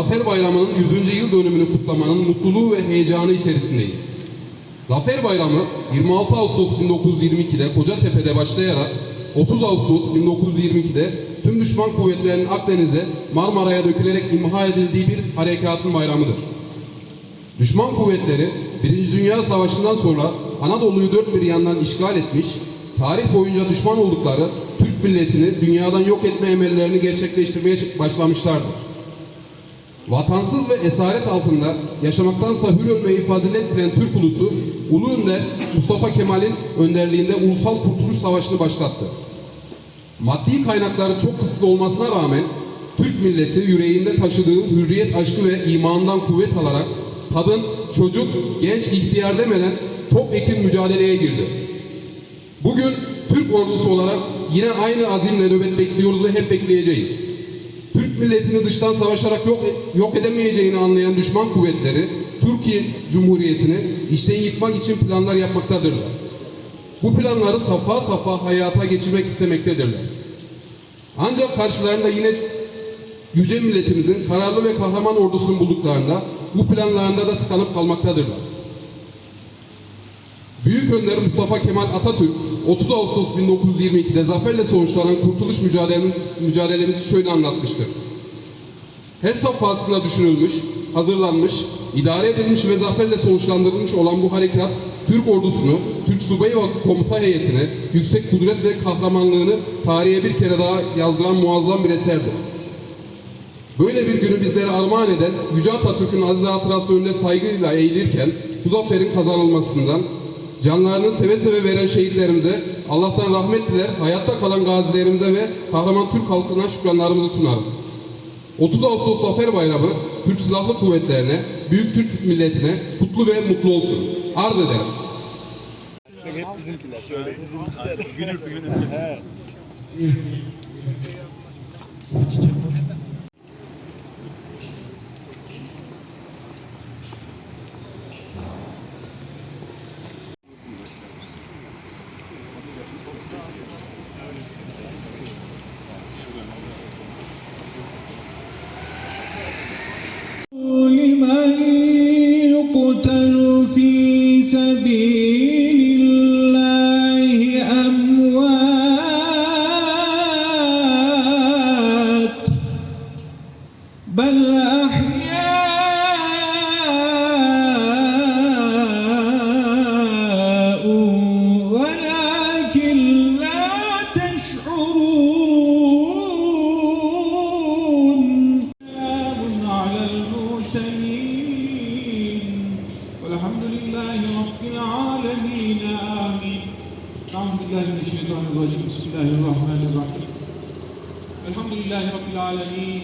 Zafer Bayramı'nın 100. yıl dönümünü kutlamanın mutluluğu ve heyecanı içerisindeyiz. Zafer Bayramı 26 Ağustos 1922'de Kocatepe'de başlayarak 30 Ağustos 1922'de tüm düşman kuvvetlerinin Akdeniz'e Marmara'ya dökülerek imha edildiği bir harekatın bayramıdır. Düşman kuvvetleri Birinci Dünya Savaşı'ndan sonra Anadolu'yu dört bir yandan işgal etmiş, tarih boyunca düşman oldukları Türk milletini dünyadan yok etme emellerini gerçekleştirmeye başlamışlardır. Vatansız ve esaret altında yaşamaktansa hür ölmeyi fazilet bilen Türk ulusu, Ulu Önder Mustafa Kemal'in önderliğinde Ulusal Kurtuluş Savaşı'nı başlattı. Maddi kaynakları çok kısıtlı olmasına rağmen Türk milleti yüreğinde taşıdığı hürriyet aşkı ve imandan kuvvet alarak kadın, çocuk, genç, ihtiyar demeden topyekun mücadeleye girdi. Bugün Türk ordusu olarak yine aynı azimle nöbet bekliyoruz ve hep bekleyeceğiz. Milletini dıştan savaşarak yok, yok edemeyeceğini anlayan düşman kuvvetleri Türkiye Cumhuriyeti'ni içten yıkmak için planlar yapmaktadırlar. Bu planları safa safa hayata geçirmek istemektedirler. Ancak karşılarında yine yüce milletimizin kararlı ve kahraman ordusunu bulduklarında bu planlarında da tıkanıp kalmaktadırlar. Büyük Önder Mustafa Kemal Atatürk 30 Ağustos 1922'de zaferle sonuçlanan kurtuluş mücadelemiz, mücadelemizi şöyle anlatmıştır. Her safhasında düşünülmüş, hazırlanmış, idare edilmiş ve zaferle sonuçlandırılmış olan bu harekat Türk ordusunu, Türk subay ve komuta heyetine yüksek kudret ve kahramanlığını tarihe bir kere daha yazdıran muazzam bir eserdir. Böyle bir günü bizlere armağan eden Yüce Atatürk'ün aziz hatırası önünde saygıyla eğilirken bu zaferin kazanılmasından canlarını seve seve veren şehitlerimize Allah'tan rahmet diler, hayatta kalan gazilerimize ve kahraman Türk halkına şükranlarımızı sunarız. 30 Ağustos Zafer Bayramı Türk Silahlı Kuvvetlerine, Büyük Türk milletine kutlu ve mutlu olsun. Arz ederim. Hep bizimkiler. Şöyle dizilmişler. Gülürdü gülürdü. Euzubillahimineşşeytanirracim. Bismillahirrahmanirrahim. Elhamdülillahi Rabbil alemin.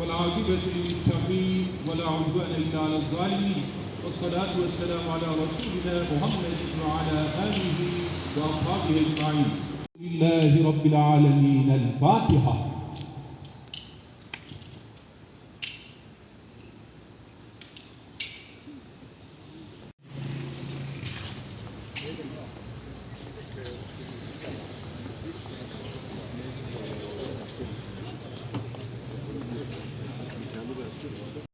Vel akıbetü lilmuttaqin. Ve la udvane illa ala zalimin. Ve salatu ve selamu ala Resulina Muhammedin ve ala alihi ve ashabihi ecmain. Lillahi Rabbil alemin. El Fatiha.